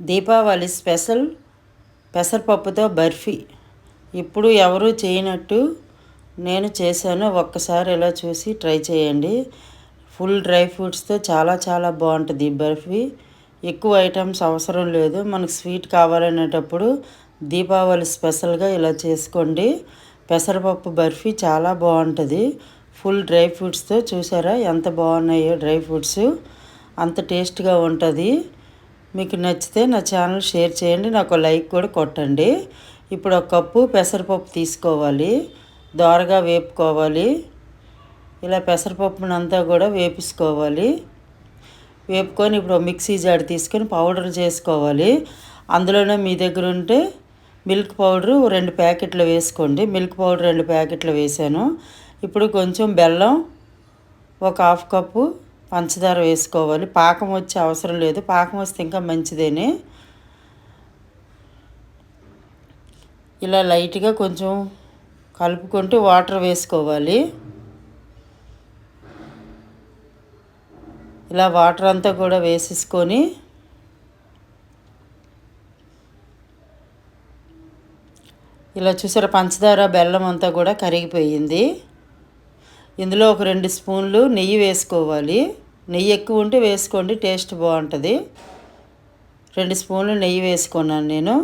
Deepavali special పెసరపప్పుతో barfi. ఇప్పుడు ఎవరు చేయనట్టు నేను చేశాను. ఒక్కసారి ఇలా చూసి ట్రై చేయండి. ఫుల్ డ్రై ఫ్రూట్స్తో చాలా చాలా బాగుంటుంది ఈ బర్ఫీ. ఎక్కువ ఐటమ్స్ అవసరం లేదు. మనకు స్వీట్ కావాలనేటప్పుడు దీపావళి స్పెషల్గా ఇలా చేసుకోండి. పెసరపప్పు బర్ఫీ చాలా బాగుంటుంది. ఫుల్ డ్రై ఫ్రూట్స్తో చూసారా? ఎంత బాగున్నాయో డ్రై ఫ్రూట్స్. అంత టేస్ట్గా ఉంటుంది. మీకు నచ్చితే నా ఛానల్ షేర్ చేయండి నాకు లైక్ కూడా కొట్టండి. ఇప్పుడు ఒక కప్పు పెసరపప్పు తీసుకోవాలి. దోరగా వేపుకోవాలి. ఇలా పెసరపప్పును అంతా కూడా వేపించుకోవాలి వేపుకొని ఇప్పుడు మిక్సీ జాడి తీసుకొని పౌడర్ చేసుకోవాలి. అందులోనే మీ దగ్గర ఉంటే మిల్క్ పౌడరు రెండు ప్యాకెట్లు వేసుకోండి. మిల్క్ పౌడర్ రెండు ప్యాకెట్లు వేసాను. ఇప్పుడు కొంచెం బెల్లం ఒక హాఫ్ కప్పు పంచదార వేసుకోవాలి. పాకం వచ్చే అవసరం లేదు. పాకం వస్తే ఇంకా మంచిదేనే. ఇలా లైట్గా కొంచెం కలుపుకుంటూ వాటర్ వేసుకోవాలి. ఇలా వాటర్ అంతా కూడా వేసేసుకొని ఇలా చూసారా పంచదార బెల్లం అంతా కూడా కరిగిపోయింది. ఇందులో ఒక రెండు స్పూన్లు నెయ్యి వేసుకోవాలి. నెయ్యి ఎక్కువ ఉంటే వేసుకోండి టేస్ట్ బాగుంటుంది. రెండు స్పూన్లు నెయ్యి వేసుకున్నాను నేను.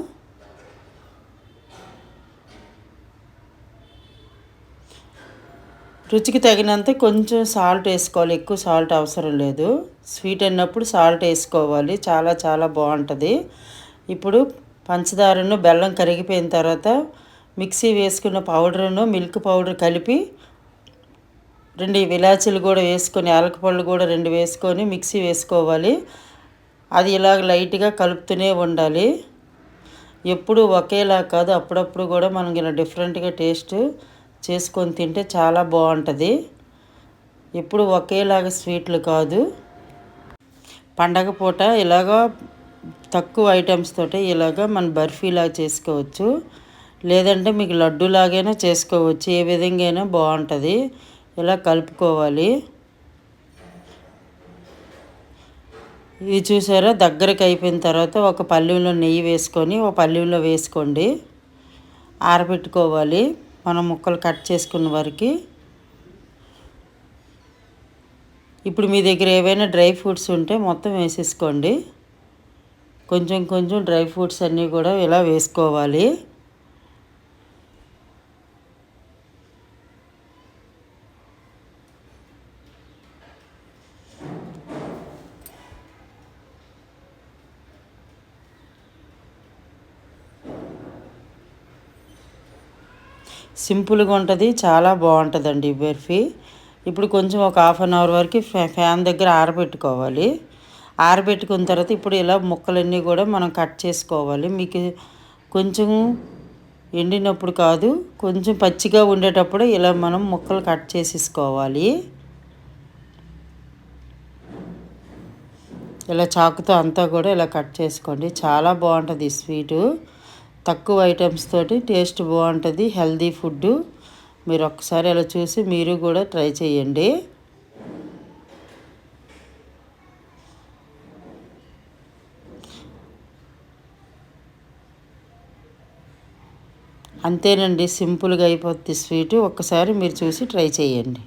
రుచికి తగినంత కొంచెం సాల్ట్ వేసుకోవాలి ఎక్కువ సాల్ట్ అవసరం లేదు. స్వీట్ అన్నప్పుడు సాల్ట్ వేసుకోవాలి చాలా చాలా బాగుంటుంది. ఇప్పుడు పంచదారను బెల్లం కరిగిపోయిన తర్వాత మిక్సీ వేసుకున్న పౌడర్ను మిల్క్ పౌడర్ కలిపి రెండు విలాచీలు కూడా వేసుకొని యాలకపళ్ళు కూడా రెండు వేసుకొని మిక్సీ వేసుకోవాలి. అది ఇలాగ లైట్గా కలుపుతూనే ఉండాలి. ఎప్పుడు ఒకేలా కాదు అప్పుడప్పుడు కూడా మనకి ఇలా డిఫరెంట్గా టేస్ట్ చేసుకొని తింటే చాలా బాగుంటుంది. ఎప్పుడు ఒకేలాగా స్వీట్లు కాదు. పండగ పూట ఇలాగా తక్కువ ఐటమ్స్ తోటి ఇలాగ మనం బర్ఫీలాగా చేసుకోవచ్చు. లేదంటే మీకు లడ్డూలాగైనా చేసుకోవచ్చు ఏ విధంగా అయినా బాగుంటుంది. ఇలా కలుపుకోవాలి? ఇది చూసారా? దగ్గరకు అయిపోయిన తర్వాత ఒక పల్లెంలో నెయ్యి వేసుకొని ఒక పల్లెంలో వేసుకోండి. ఆరబెట్టుకోవాలి. మనం ముక్కలు కట్ చేసుకున్న వరకు. ఇప్పుడు మీ దగ్గర ఏవైనా డ్రై ఫ్రూట్స్ ఉంటే మొత్తం వేసేసుకోండి. కొంచెం కొంచెం డ్రై ఫ్రూట్స్ అన్నీ కూడా ఇలా వేసుకోవాలి. సింపుల్గా ఉంటుంది చాలా బాగుంటుందండి ఈ బర్ఫీ. ఇప్పుడు కొంచెం ఒక హాఫ్ అన్ అవర్ వరకు ఫ్యాన్ దగ్గర ఆరబెట్టుకోవాలి. ఆరబెట్టుకున్న తర్వాత ఇప్పుడు ఇలా ముక్కలన్నీ కూడా మనం కట్ చేసుకోవాలి. మీకు కొంచెం ఎండినప్పుడు కాదు కొంచెం పచ్చిగా ఉండేటప్పుడు ఇలా మనం ముక్కలు కట్ చేసేసుకోవాలి. ఇలా చాకుతో అంతా కూడా ఇలా కట్ చేసుకోండి. చాలా బాగుంటుంది స్వీటు. తక్కువ ఐటమ్స్ తోటి టేస్ట్ బాగుంటుంది హెల్దీ ఫుడ్ మీరు ఒక్కసారి అలా చూసి మీరు కూడా ట్రై చేయండి. అంతేనండి సింపుల్గా అయిపోద్ది స్వీటు ఒక్కసారి మీరు చూసి ట్రై చేయండి.